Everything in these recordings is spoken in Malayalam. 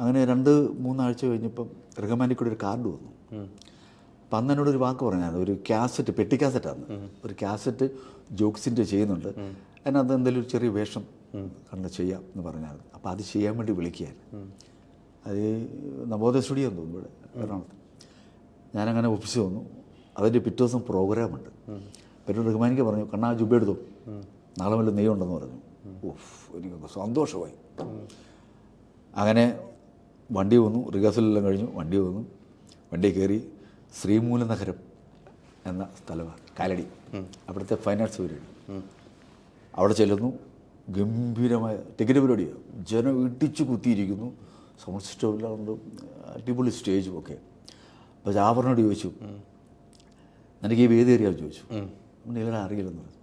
അങ്ങനെ രണ്ട് മൂന്നാഴ്ച കഴിഞ്ഞപ്പം റിക്കമാൻഡിൽ കൂടി ഒരു കാർഡ് വന്നു. അപ്പം അന്ന് എന്നോട് ഒരു വാക്ക് പറഞ്ഞായിരുന്നു ഒരു കാസറ്റ് പെട്ടി കാസറ്റാണ് ഒരു കാസറ്റ് ജോക്സിന്റെ ചെയ്യുന്നുണ്ട്. അതിനകത്ത് എന്തെങ്കിലും ഒരു ചെറിയ വേഷം കണ്ട് ചെയ്യാം എന്ന് പറഞ്ഞായിരുന്നു. അപ്പോൾ അത് ചെയ്യാൻ വേണ്ടി വിളിക്കുകയായിരുന്നു. അത് നവോദയ സ്റ്റുഡിയോ തോന്നുന്നു ഇവിടെ എറണാകുളത്ത്. ഞാനങ്ങനെ ഓഫീസിൽ വന്നു. അതിന്റെ പിറ്റേ ദിവസം പ്രോഗ്രാമുണ്ട് പിന്നെ റഹ്മാനിക്ക് പറഞ്ഞു കണ്ണാ ജുബ എടുത്തു. നാളെ വല്ല നെയ്യുണ്ടെന്ന് പറഞ്ഞു. ഓഫ് എനിക്ക് സന്തോഷമായി. അങ്ങനെ വണ്ടി വന്നു റിഹേഴ്സലെല്ലാം കഴിഞ്ഞു വണ്ടി വന്നു. വണ്ടി കയറി ശ്രീമൂല നഗരം എന്ന സ്ഥലമാണ് കാലടി. അവിടുത്തെ ഫൈൻ ആർട്സ് പരിപാടി. അവിടെ ചെല്ലുന്നു. ഗംഭീരമായ ടിക്കറ്റ് പരിപാടിയാണ് ജനം ഇടിച്ചു കുത്തിയിരിക്കുന്നു. സൗണ്ട് സിസ്റ്റം എല്ലാം ഉണ്ട്. അടിപൊളി സ്റ്റേജും ഒക്കെ. അപ്പോൾ ജാഫറിനോട് ചോദിച്ചു നിനക്ക് ഈ വേദി അറിയാമെന്ന് ചോദിച്ചു. നിങ്ങളെ അറിയില്ലെന്ന് പറഞ്ഞു.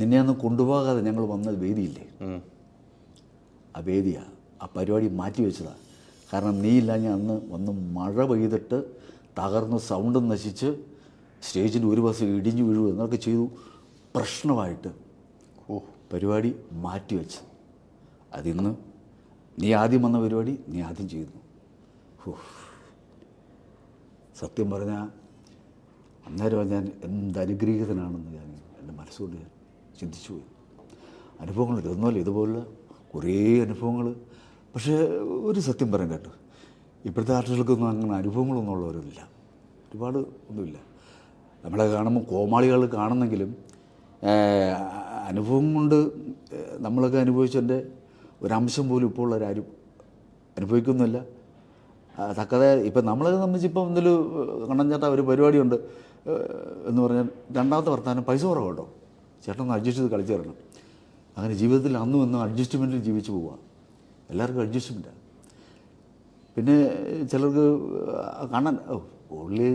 നിന്നെ അന്ന് കൊണ്ടുപോകാതെ ഞങ്ങൾ വന്ന വേദിയില്ലേ. ആ വേദിയാണ് ആ പരിപാടി മാറ്റി വെച്ചതാണ് കാരണം നീ ഞാൻ അന്ന് വന്ന് മഴ പെയ്തിട്ട് തകർന്ന് സൗണ്ട് നശിച്ച് സ്റ്റേജിന്റെ ഒരു വശം ഇടിഞ്ഞു വീഴുക എന്നൊക്കെ ചെയ്തു. പ്രശ്നമായിട്ട് ഓ. പരിപാടി മാറ്റിവെച്ച് അതിന്ന് നീ ആദ്യം വന്ന പരിപാടി നീ ആദ്യം ചെയ്യുന്നു ഓ സത്യം പറഞ്ഞാൽ അന്നേരം ഞാൻ എന്ത് അനുഗ്രഹീതനാണെന്ന് ഞാൻ എന്റെ മനസ്സുകൊണ്ട് ഞാൻ ചിന്തിച്ചു പോയി. അനുഭവങ്ങൾ ഇതൊന്നുമല്ല ഇതുപോലുള്ള കുറേ അനുഭവങ്ങൾ പക്ഷേ ഒരു സത്യം പറയാൻ കേട്ടോ. ഇപ്പോഴത്തെ ആർട്ടിസ്റ്റുകൾക്കൊന്നും അങ്ങനെ അനുഭവങ്ങളൊന്നും ഉള്ളവരില്ല ഒരുപാട് ഒന്നുമില്ല. നമ്മളെ കാണുമ്പോൾ കോമാളികൾ കാണുന്നെങ്കിലും അനുഭവം കൊണ്ട് നമ്മളൊക്കെ അനുഭവിച്ചതിന്റെ ഒരംശം പോലും ഇപ്പോൾ ഉള്ളവരാരും അനുഭവിക്കുന്നില്ല. തക്കതെ ഇപ്പം നമ്മളെ സംബന്ധിച്ച് ഇപ്പം എന്തെങ്കിലും കണ്ണൻ ചേട്ടാ ഒരു പരിപാടിയുണ്ട്. എന്ന് പറഞ്ഞാൽ രണ്ടാമത്തെ വർത്താനം പൈസ കുറവ് കേട്ടോ. ചേട്ടൻ ഒന്ന് അഡ്ജസ്റ്റ് ചെയ്ത് കളിച്ചു തരണം. അങ്ങനെ ജീവിതത്തിൽ അന്നും എന്നും അഡ്ജസ്റ്റ്മെന്റിൽ ജീവിച്ചു പോവുക എല്ലാവർക്കും അഡ്ജസ്റ്റ്മെന്റാണ് പിന്നെ ചിലർക്ക് കാണാൻ പുള്ളി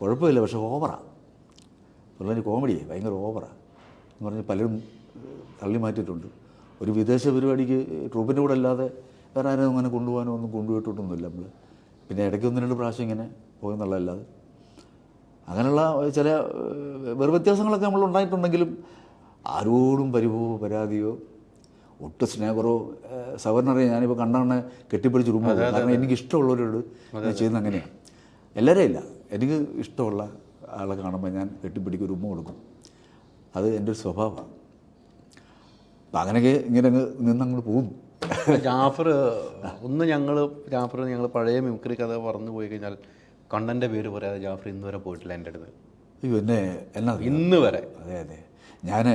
കുഴപ്പമില്ല പക്ഷെ ഓവറാണ് പുള്ളി കോമഡിയെ ഭയങ്കര ഓവറാണ് എന്ന് പറഞ്ഞ് പലരും തള്ളി മാറ്റിയിട്ടുണ്ട്. ഒരു വിദേശ പരിപാടിക്ക് ട്രൂപ്പിന്റെ കൂടെ അല്ലാതെ വേറെ ആരും അങ്ങനെ കൊണ്ടുപോകാനോ ഒന്നും കൊണ്ടുപോയിട്ടൊന്നുമില്ല നമ്മൾ പിന്നെ ഇടയ്ക്ക് ഒന്ന് രണ്ട് പ്രാവശ്യം ഇങ്ങനെ പോയെന്നുള്ളതല്ലാതെ. അങ്ങനെയുള്ള ചില വേറെ വ്യത്യാസങ്ങളൊക്കെ നമ്മൾ ഉണ്ടായിട്ടുണ്ടെങ്കിലും ആരോടും പരിഭവോ പരാതിയോ ഒട്ടും സ്നേഹറോ സവർണറെ ഞാനിപ്പോൾ കണ്ടാണ് കെട്ടിപ്പിടിച്ച് റൂം കാരണം എനിക്ക് ഇഷ്ടമുള്ളവരോട് ഞാൻ ചെയ്യുന്നത് അങ്ങനെയാണ്. എല്ലാവരെയും ഇല്ല. എനിക്ക് ഇഷ്ടമുള്ള ആളെ കാണുമ്പോൾ ഞാൻ കെട്ടിപ്പിടിക്ക് ഉമ്മ കൊടുക്കും. അത് എന്റെ ഒരു സ്വഭാവമാണ്. അപ്പം അങ്ങനെയൊക്കെ ഇങ്ങനെ അങ്ങ് നിന്നങ്ങ് പോകും ജാഫർ ഒന്ന് ഞങ്ങൾ ജാഫർ ഞങ്ങൾ പഴയ മിമിക്രി കഥ പറഞ്ഞു പോയി കഴിഞ്ഞാൽ കണ്ണന്റെ പേര് പറയാതെ ജാഫർ ഇന്ന് വരെ പോയിട്ടില്ല എന്റെ അടുത്ത്. അയ്യോ എന്നെ എന്നാ? ഇന്ന് വരെ. അതെ അതെ. ഞാൻ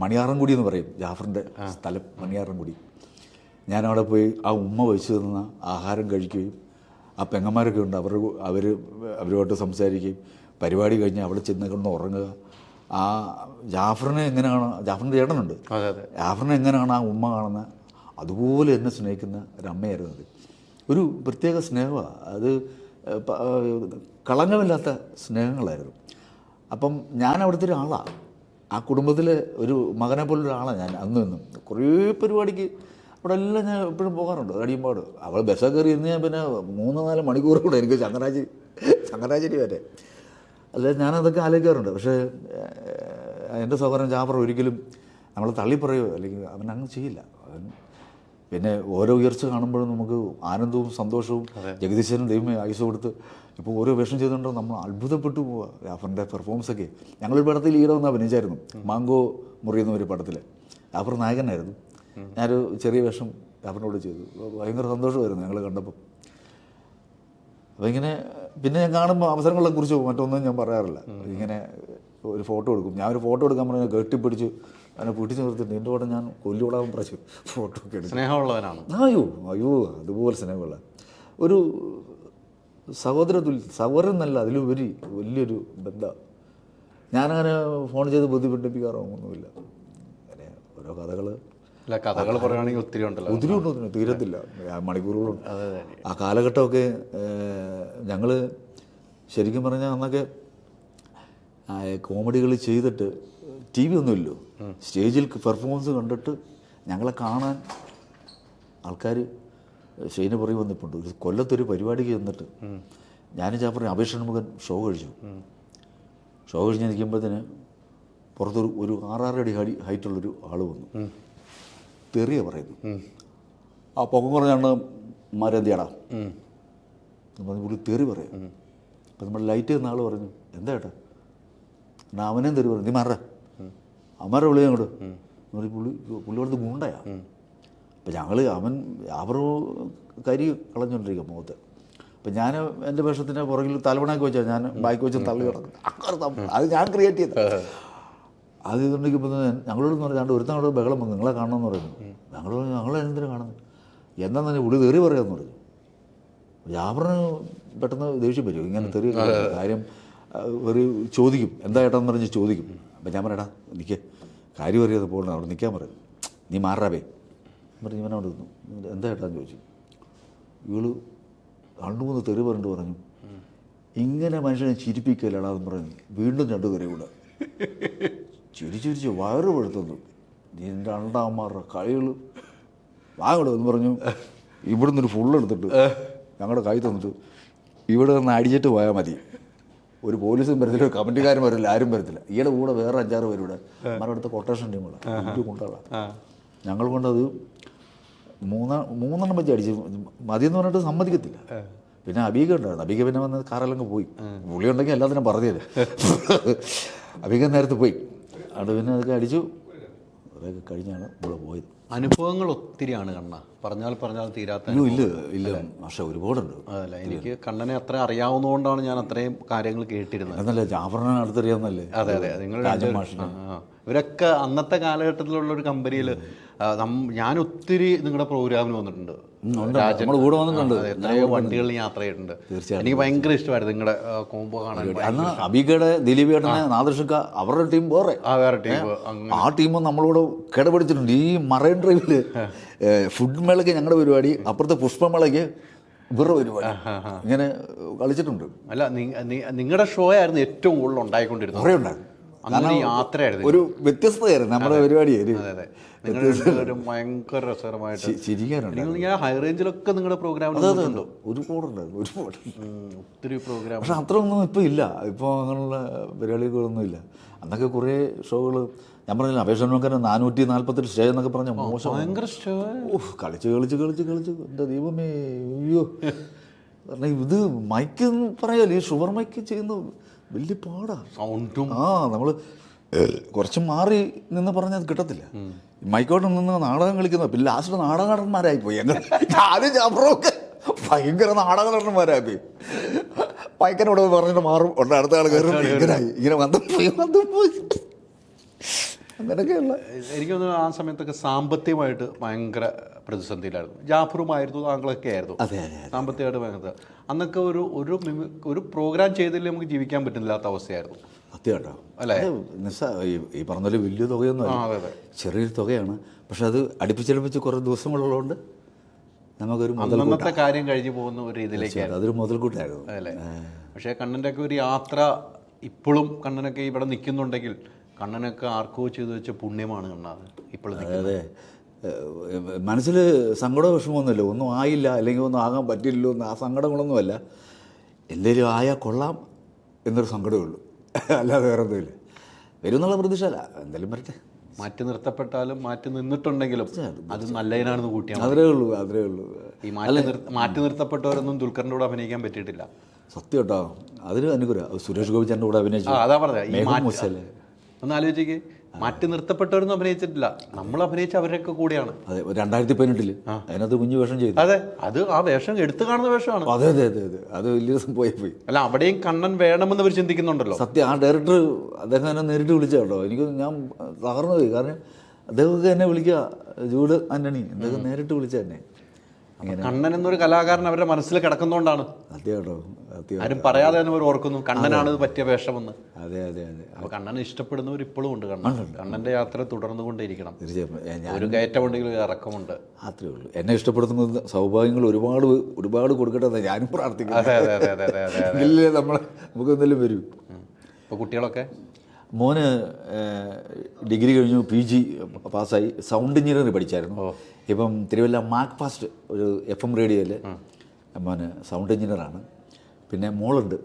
മണിയാറൻകുടി എന്ന് പറയും. ജാഫറിന്റെ സ്ഥലം മണിയാറൻകുടി. ഞാൻ അവിടെ പോയി ആ ഉമ്മ വഹിച്ചു തന്ന ആഹാരം കഴിക്കുകയും ആ പെങ്ങന്മാരൊക്കെ ഉണ്ട്. അവർ അവർ അവരുമായിട്ട് സംസാരിക്കുകയും പരിപാടി കഴിഞ്ഞ് അവിടെ ചെന്ന് കിടന്ന് ഉറങ്ങുക. ആ ജാഫറിനെ എങ്ങനെയാണ് ജാഫറിന്റെ ചേട്ടനുണ്ട്. ജാഫറിനെ എങ്ങനെയാണ് ആ ഉമ്മ കാണുന്ന അതുപോലെ എന്നെ സ്നേഹിക്കുന്ന ഒരമ്മയായിരുന്നു അത്. ഒരു പ്രത്യേക സ്നേഹമാണ് അത് കളങ്കമില്ലാത്ത സ്നേഹങ്ങളായിരുന്നു. അപ്പം ഞാൻ അവിടുത്തെ ഒരാളാണ് ആ കുടുംബത്തിൽ ഒരു മകനെ പോലുള്ള ഒരാളാണ് ഞാൻ അന്ന് നിന്നും കുറേ പരിപാടിക്ക് അവിടെ എല്ലാം ഞാൻ എപ്പോഴും പോകാറുണ്ട് അടിയുമ്പാട് അവൾ ബസ്സൊക്കെ കയറി ഇന്ന് ഞാൻ പിന്നെ മൂന്ന് നാല് മണിക്കൂർ കൂടെ എനിക്ക് ചങ്ങനാശ്ശേരി ചങ്ങനാശ്ശേരി വരെ. അല്ല ഞാനതൊക്കെ ആലോചിക്കാറുണ്ട്. പക്ഷേ എന്റെ സഹോദരൻ ജാഫർ ഒരിക്കലും നമ്മളെ തള്ളിപ്പറയോ അല്ലെങ്കിൽ അവൻ അങ്ങനെ ചെയ്യില്ല. അവൻ പിന്നെ ഓരോ ഉയർച്ച കാണുമ്പോഴും നമുക്ക് ആനന്ദവും സന്തോഷവും ജഗദീശനും ദൈവമേ ആയുസ് കൊടുത്ത് ഇപ്പോൾ ഓരോ വേഷം ചെയ്തുകൊണ്ടോ നമ്മൾ അത്ഭുതപ്പെട്ടു പോവുക ജാഫറിന്റെ പെർഫോമൻസ് ഒക്കെ ഞങ്ങളൊരു പടത്തിൽ ഈടെ വന്ന് അഭിനയിച്ചായിരുന്നു. മാങ്കോ മുറി എന്ന ഒരു പടത്തിൽ ജാഫർ നായകനായിരുന്നു. ഞാനൊരു ചെറിയ വേഷം ജാഫറിനോട് ചെയ്തു. ഭയങ്കര സന്തോഷമായിരുന്നു ഞങ്ങൾ കണ്ടപ്പോൾ. അപ്പോൾ ഇങ്ങനെ പിന്നെ ഞാൻ കാണുമ്പോൾ അവസരങ്ങളെ കുറിച്ച് മറ്റൊന്നും ഞാൻ പറയാറില്ല. ഇങ്ങനെ ഒരു ഫോട്ടോ എടുക്കും. ഞാൻ ഒരു ഫോട്ടോ എടുക്കാൻ പറഞ്ഞാൽ കെട്ടിപ്പിടിച്ച് അതിനെ പിടിച്ചു നിർത്തിയിട്ട് എന്റെ കൂടെ ഞാൻ കൊല്ലുകൂടാൻ പറഞ്ഞു ഫോട്ടോ ഒക്കെ എടുക്കും. സ്നേഹമുള്ളവനാണ്. അയ്യോ അയ്യോ അതുപോലെ സ്നേഹമുള്ള. ഒരു സഹോദര തുൽ സഹോദരൻ എന്നല്ല അതിലുപരി വലിയൊരു ബന്ധ. ഞാനങ്ങനെ ഫോൺ ചെയ്ത് ബുദ്ധിമുട്ടിപ്പിക്കാറൊന്നുമില്ല അങ്ങനെ ഓരോ കഥകൾ അല്ല കഥകൾ പറയുകയാണെങ്കിൽ ഒത്തിരി ഉണ്ടല്ലോ. ഒത്തിരി ഉണ്ട് ഒത്തിരി തീരത്തില്ല. മണിക്കൂറുകളുണ്ട് ആ കാലഘട്ടമൊക്കെ ഞങ്ങൾ ശരിക്കും പറഞ്ഞാൽ അന്നൊക്കെ കോമഡികൾ ചെയ്തിട്ട് ടി വി ഒന്നുമില്ലല്ലോ. സ്റ്റേജിൽ പെർഫോമൻസ് കണ്ടിട്ട് ഞങ്ങളെ കാണാൻ ആൾക്കാർ ഷെയിന് പുറകെ വന്നിട്ടുണ്ട്. ഒരു കൊല്ലത്തൊരു പരിപാടിക്ക് ചെന്നിട്ട് ഞാനും ചാപ്പറിന് അപേക്ഷ മുഖൻ ഷോ കഴിച്ചു. ഷോ കഴിഞ്ഞ് നിൽക്കുമ്പോഴത്തേന് പുറത്തൊരു ഒരു ആറാറ് അടി ഹൈ ഹൈറ്റുള്ളൊരു ആൾ വന്നു. തെറിയ പറയുന്നു ആ പൊക്കം കുറഞ്ഞാണ് മരന്തിയാടാ പറഞ്ഞു പുള്ളി തെറി പറയും. അപ്പം നമ്മൾ ലൈറ്റ് ചെയ്യുന്ന ആൾ പറഞ്ഞു എന്താ ഏട്ടാ? എന്നാ അവനെയും തെറി പറഞ്ഞു? നീ മാറ അമ്മാരെ വിളി അങ്ങോട്ട്. എന്ന് പറഞ്ഞ് പുള്ളി പുള്ളി അവിടുത്തെ ഗുണ്ടയാ. അപ്പം ഞങ്ങൾ അവൻ അവർ കരി കളഞ്ഞുകൊണ്ടിരിക്കുക മുഖത്ത്. അപ്പം ഞാൻ എന്റെ വേഷത്തിന്റെ പുറകിൽ തലവണാക്കി വെച്ചാൽ ഞാൻ ബാക്കി വെച്ച് തള്ളി കിടക്കും. അങ്ങനെ. അത് ഞാൻ ക്രിയേറ്റ് ചെയ്തത്. അത് ഇതുണ്ടെങ്കിൽ ഞങ്ങളോട് പറഞ്ഞു ഒരു തവണ ബഹളം വന്നു. നിങ്ങളെ കാണണമെന്ന് പറഞ്ഞു. ഞങ്ങൾ പറഞ്ഞു ഞങ്ങളെ എന്തിനു കാണുന്നു? എന്താ തന്നെ പുള്ളി തെറി പറയാമെന്ന് പറഞ്ഞു. ജാബറിന് പെട്ടെന്ന് ദേഷ്യം വരും. ഇങ്ങനെ തെറി കാര്യം ഒരു ചോദിക്കും. എന്താ ഏട്ടാന്ന് പറഞ്ഞ് ചോദിക്കും. അപ്പം ഞാൻ പറയടാ എനിക്ക് കാര്യം അറിയാതെ പോകണം അവിടെ നിൽക്കാൻ പറയും. നീ മാറാവേ പറഞ്ഞ് ഞാൻ അവിടെ നിന്നു. എന്താ ഏട്ടാന്ന് ചോദിച്ചു. ഇവൾ രണ്ടു മൂന്ന് തെറി പറഞ്ഞു പറഞ്ഞു. ഇങ്ങനെ മനുഷ്യനെ ചിരിപ്പിക്കലടാ എന്ന് പറഞ്ഞു വീണ്ടും രണ്ടു തെറി കൂടെ. ചിരി ചിരിച്ച് വയറ് പെടുത്തുന്നു നിന്റെ അണ്ടാമാരുടെ കളികൾ വാങ്ങടോ എന്ന് പറഞ്ഞു. ഇവിടുന്ന് ഒരു ഫുള്ള് എടുത്തിട്ട് ഞങ്ങളുടെ കൈ തന്നിട്ട് ഇവിടെ നിന്ന് അടിച്ചിട്ട് പോയാൽ മതി. ഒരു പോലീസും വരത്തില്ല ഒരു കമ്മിറ്റിക്കാരും വരില്ല ആരും വരത്തില്ല. ഇയാളുടെ കൂടെ വേറെ അഞ്ചാറ് പേരൂടെ അടുത്ത കൊട്ടേഷൻ ടീമുകളാണ് കൊണ്ടാളാണ് ഞങ്ങൾ കൊണ്ടത് മൂന്നാ മൂന്നെണ്ണം വെച്ച് അടിച്ച് മതിയെന്ന് പറഞ്ഞിട്ട് സമ്മതിക്കത്തില്ല. പിന്നെ അബീക ഉണ്ടായിരുന്നു. അബീക പിന്നെ വന്ന് കാറെല്ലാം പോയി. പുള്ളി ഉണ്ടെങ്കിൽ എല്ലാത്തിനും പറഞ്ഞത് അബീക നേരത്തെ പോയി. അവിടെ പിന്നെ അതൊക്കെ അടിച്ചു. അതൊക്കെ കഴിഞ്ഞാണ് ഇവിടെ പോയത്. അനുഭവങ്ങൾ ഒത്തിരിയാണ് കണ്ണ. പറഞ്ഞാൽ പറഞ്ഞാൽ തീരാത്ത ഇല്ല ഇല്ല പക്ഷേ ഒരുപാടുണ്ട്. അതല്ല എനിക്ക് കണ്ണനെ അത്ര അറിയാവുന്നതുകൊണ്ടാണ് ഞാൻ അത്രയും കാര്യങ്ങൾ കേട്ടിരുന്നത്. അതല്ല ജാഫറിനെ അടുത്തറിയാവുന്നല്ലേ അതെ അതെ നിങ്ങൾ ഇവരൊക്കെ അന്നത്തെ കാലഘട്ടത്തിലുള്ള ഒരു കമ്പനിയിൽ ഞാൻ ഒത്തിരി നിങ്ങളുടെ പ്രോഗ്രാമിന് വന്നിട്ടുണ്ട്. കൂടെ വന്നിട്ടുണ്ട്. എത്രയോ വണ്ടികളിൽ യാത്ര ചെയ്തിട്ടുണ്ട്. എനിക്ക് ഭയങ്കര ഇഷ്ടമായിരുന്നു നിങ്ങളുടെ കോംബോ കാണാൻ. അന്ന് അബികയുടെ ദിലീപ് ഏട്ടനെ അവരുടെ ടീം വേറെ. ആ വേറെ ടീം ആ ടീം നമ്മളോട് കിടപിടിച്ചിട്ടുണ്ട്. ഈ മറൈൻ ഡ്രൈവിൽ ഫുഡ് മേളയ്ക്ക് ഞങ്ങളുടെ പരിപാടി അപ്പുറത്തെ പുഷ്പമേളയ്ക്ക് ഇവരുടെ പരിപാടി. ഇങ്ങനെ കളിച്ചിട്ടുണ്ട്. അല്ല നിങ്ങളുടെ ഷോ ആയിരുന്നു ഏറ്റവും കൂടുതൽ ഉണ്ടായിക്കൊണ്ടിരുന്നത്. കുറേ ഉണ്ടായിരുന്നു. അങ്ങനെ യാത്രയായിരുന്നു ഒരു വ്യത്യസ്തയായിരുന്നു നമ്മുടെ പരിപാടി. ഭയങ്കര രസകരമായിട്ട് ചിരിക്കാനുണ്ട് നിങ്ങൾ ഞാൻ ഹൈ റേഞ്ചിലൊക്കെ നിങ്ങളുടെ പ്രോഗ്രാമിൽ ഒരുപാടുണ്ടായിരുന്നു ഒരുപാട് ഒത്തിരി പ്രോഗ്രാം പക്ഷെ അത്രയൊന്നും ഇപ്പോൾ ഇല്ല. ഇപ്പോൾ അങ്ങനെയുള്ള പരിപാടികളൊന്നും ഇല്ല. അന്നൊക്കെ കുറേ ഷോകൾ ഞാൻ പറഞ്ഞില്ല അപേക്ഷ നോക്കാൻ നാനൂറ്റി നാൽപ്പത്തെട്ട് സ്റ്റേജ് എന്നൊക്കെ പറഞ്ഞ മോശം. ഭയങ്കര കളിച്ച് കളിച്ച് കളിച്ച് കളിച്ച്. എന്റെ ദൈവമേ അയ്യോ. കാരണം ഇത് മൈക്ക് എന്ന് പറയാലോ ഈ ഷുഗർ മൈക്ക് ചെയ്യുന്ന വലിയ പാടാ. സൗണ്ടും. ആ നമ്മൾ കുറച്ച് മാറി നിന്ന് പറഞ്ഞാൽ അത് കിട്ടത്തില്ല. മൈക്കോട്ട് നിന്ന് നാടകം കളിക്കുന്ന പിന്നെ ലാസ്റ്റ് നാടക നടന്മാരായി പോയി. അങ്ങനെ ഞാനും ജാഫറൊക്കെ ഭയങ്കര നാടക നടന്മാരായി പോയി. മൈക്കനോട് പറഞ്ഞിട്ട് മാറും. ഉണ്ട് അടുത്ത ആൾ കയറും. ഇങ്ങനായി ഇങ്ങനെ വന്നു പോയി വന്നു പോയി അങ്ങനെയൊക്കെയുള്ള. എനിക്ക് തോന്നുന്നു ആ സമയത്തൊക്കെ സാമ്പത്തികമായിട്ട് ഭയങ്കര പ്രതിസന്ധിയിലായിരുന്നു. ജാഫറുമായിരുന്നു താങ്കളൊക്കെ ആയിരുന്നു. അതെ അതെ സാമ്പത്തികമായിട്ട് ഭയങ്കര അന്നൊക്കെ ഒരു ഒരു ഒരു പ്രോഗ്രാം ചെയ്തില്ലേ നമുക്ക് ജീവിക്കാൻ പറ്റുന്നില്ലാത്ത അവസ്ഥയായിരുന്നു. സത്യമാട്ടോ അല്ലേ? നിസ്സാ ഈ പറഞ്ഞ പോലെ വലിയ തുകയൊന്നും അല്ല. ചെറിയൊരു തുകയാണ്. പക്ഷെ അത് അടുപ്പിച്ചടുപ്പിച്ച് കുറേ ദിവസങ്ങളുള്ളതുകൊണ്ട് നമുക്കൊരു അന്നത്തെ കാര്യം കഴിഞ്ഞു പോകുന്ന ഒരു ഇതിലേക്ക് അതൊരു മുതൽക്കൂട്ടായിരുന്നു. അല്ലേ? പക്ഷേ കണ്ണന്റെ ഒക്കെ ഒരു യാത്ര ഇപ്പോഴും കണ്ണനൊക്കെ ഇവിടെ നിൽക്കുന്നുണ്ടെങ്കിൽ കണ്ണനൊക്കെ ആർക്കോ ചെയ്തു വെച്ച പുണ്യമാണ് കണ്ണാത്. ഇപ്പോഴത്തെ അതെ മനസ്സിൽ സങ്കട വിഷമമൊന്നുമില്ല ഒന്നും ആയില്ല അല്ലെങ്കിൽ ഒന്നും ആകാൻ പറ്റില്ലല്ലോ എന്ന് ആ സങ്കടങ്ങളൊന്നുമല്ല. എന്തെങ്കിലും ആയാൽ കൊള്ളാം എന്നൊരു സങ്കടമേ ഉള്ളൂ. അല്ലാതെ വേറെ ഒന്നുമില്ല വരും എന്നുള്ള പ്രതീക്ഷയല്ല എന്തായാലും വരട്ടെ. മാറ്റി നിർത്തപ്പെട്ടാലും മാറ്റി നിന്നിട്ടുണ്ടെങ്കിലും അത് നല്ലതിനാണെന്ന് കൂട്ടിയാൽ അതേ ഉള്ളൂ അതേ ഉള്ളൂ. ഈ മാറ്റി നിർത്തി മാറ്റി നിർത്തപ്പെട്ടവരൊന്നും ദുൽഖറിന്റെ കൂടെ അഭിനയിക്കാൻ പറ്റിയിട്ടില്ല. സത്യം കേട്ടോ. അതിന് അനുഗ്രഹം. സുരേഷ് ഗോപിച്ചന്റെ കൂടെ അഭിനയിച്ചു. അതാ പറഞ്ഞത്. ഒന്ന് ആലോചിക്ക് മാറ്റി നിർത്തപ്പെട്ടവരൊന്നും അഭിനയിച്ചിട്ടില്ല. നമ്മൾ അഭിനയിച്ച അവരൊക്കെ കൂടെയാണ്. അതെ രണ്ടായിരത്തി പതിനെട്ടിൽ അതിനകത്ത് കുഞ്ഞു വേഷം ചെയ്തു. അതെ അത് ആ വേഷം എടുത്തു കാണുന്ന വേഷമാണ്. അതെ അതെ അതെ അതെ. അത് വലിയ ദിവസം പോയി പോയി. അല്ല അവിടെയും കണ്ണൻ വേണമെന്ന് അവർ ചിന്തിക്കുന്നുണ്ടല്ലോ. സത്യം ആ ഡയറക്ടർ അദ്ദേഹം എന്നെ നേരിട്ട് വിളിച്ച കേട്ടോ. എനിക്ക് ഞാൻ തകർന്നു പോയി. കാരണം അദ്ദേഹമൊക്കെ എന്നെ വിളിക്കുക ജൂഡ് ആന്റണി അദ്ദേഹം നേരിട്ട് വിളിച്ച എന്നെ. കണ്ണൻ എന്നൊരു കലാകാരൻ അവരുടെ മനസ്സിൽ കിടക്കുന്നതുകൊണ്ടാണ് ആരും പറയാതെ തന്നെ അവർ ഓർക്കുന്നു കണ്ണനാണ് ഇത് പറ്റിയ വേഷമെന്ന്. അതെ അതെ അതെ. അപ്പൊ കണ്ണനെ ഇഷ്ടപ്പെടുന്നവർ ഇപ്പോഴും ഉണ്ട് കണ്ണൻ. കണ്ണന്റെ യാത്ര ഏ, ഞാൻ ഒരു കയറ്റമുണ്ടെങ്കിൽ ഒരു ഇറക്കമുണ്ട്. അത്രേ ഉള്ളൂ. എന്നെ ഇഷ്ടപ്പെടുന്ന സൗഭാഗ്യങ്ങൾ ഒരുപാട് ഒരുപാട് കൊടുക്കട്ടെ ഞാനും പ്രാർത്ഥിക്കുന്നു. അതെ അതെ അതെ അതെ അതെ നമ്മളെ നമുക്ക് എന്തെങ്കിലും വരൂ. ഇപ്പൊ കുട്ടികളൊക്കെ? മോന് ഡിഗ്രി കഴിഞ്ഞു പി ജി പാസ്സായി. സൗണ്ട് എഞ്ചിനീയറിംഗ് പഠിച്ചായിരുന്നു. ഇപ്പം തിരുവല്ല മാക് ഫാസ്റ്റ് ഒരു എഫ് എം റേഡിയോയിൽ മോന് സൗണ്ട് എഞ്ചിനീയറാണ് പിന്നെ മോളുണ്ട്.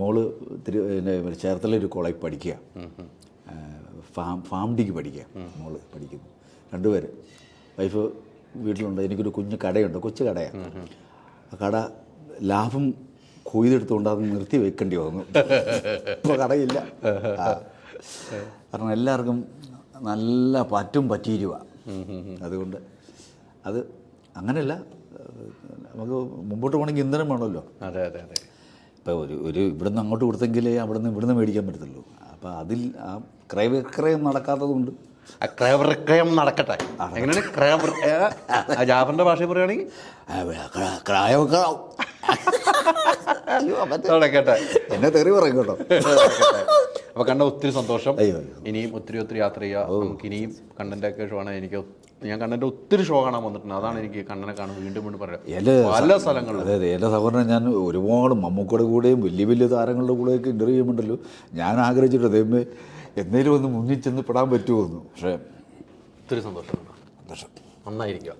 മോൾ തിരു പിന്നെ ചേർത്തല ഒരു കോളേജ് പഠിക്കുക ഫാം ഫാം ഡിക്ക് പഠിക്കുക മോൾ പഠിക്കുന്നു. രണ്ടുപേര് വൈഫ് വീട്ടിലുണ്ട്. എനിക്കൊരു കുഞ്ഞു കടയുണ്ട്. കൊച്ചു കടയാണ് ആ കട ലാഭം കൊയ്തെടുത്തുകൊണ്ട് അത് നിർത്തി വെക്കേണ്ടി വന്നു. ഇപ്പോൾ കടയില്ല. കാരണം എല്ലാവർക്കും നല്ല പറ്റും പറ്റിയിരുവാ. അതുകൊണ്ട് അത് അങ്ങനെയല്ല നമുക്ക് മുമ്പോട്ട് പോകണമെങ്കിൽ ഇന്ധനം വേണമല്ലോ. അതെ അതെ അതെ. ഇപ്പോൾ ഒരു ഒരു ഇവിടുന്ന് അങ്ങോട്ട് കൊടുത്തെങ്കിലേ അവിടുന്ന് ഇവിടുന്ന് മേടിക്കാൻ പറ്റത്തുള്ളൂ. അപ്പോൾ അതിൽ ആ ക്രയവിക്രയം നടക്കാത്തതുകൊണ്ട് ആ ക്രയവിക്രയം നടക്കട്ടെ. എങ്ങനെയാണ് ക്രയവർ ജാഫറിന്റെ ഭാഷയിൽ പറയുകയാണെങ്കിൽ? ക്രയവിക്രയം. നടക്കട്ടെ. എന്നെ തെറി പറയും കേട്ടോ. അപ്പൊ കണ്ട ഒത്തിരി സന്തോഷം. ഇനിയും ഒത്തിരി ഒത്തിരി യാത്ര ചെയ്യുക നമുക്ക് ഇനിയും കണ്ണന്റെ ഒക്കെ ഷോ ആണ്. എനിക്ക് ഞാൻ കണ്ണന്റെ ഒത്തിരി ഷോ കാണാൻ വന്നിട്ടുണ്ട്. അതാണ് എനിക്ക് കണ്ണനെ കാണാൻ വീണ്ടും വീണ്ടും പറയാം. പല സ്ഥലങ്ങളിലും. അതെ അതെ. എന്റെ സഹോദരൻ ഞാൻ ഒരുപാട് മമ്മൂക്കയുടെ കൂടെയും വലിയ വലിയ താരങ്ങളുടെ കൂടെയൊക്കെ ഇന്റർവ്യൂ ചെയ്യുമ്പോണ്ടല്ലോ ഞാൻ ആഗ്രഹിച്ചിട്ട് ദൈവമേ എന്തെങ്കിലും ഒന്ന് മുന്നിൽ ചെന്ന് പെടാൻ പറ്റുമോ പക്ഷേ ഒത്തിരി സന്തോഷം. സന്തോഷം. നന്നായിരിക്കുക.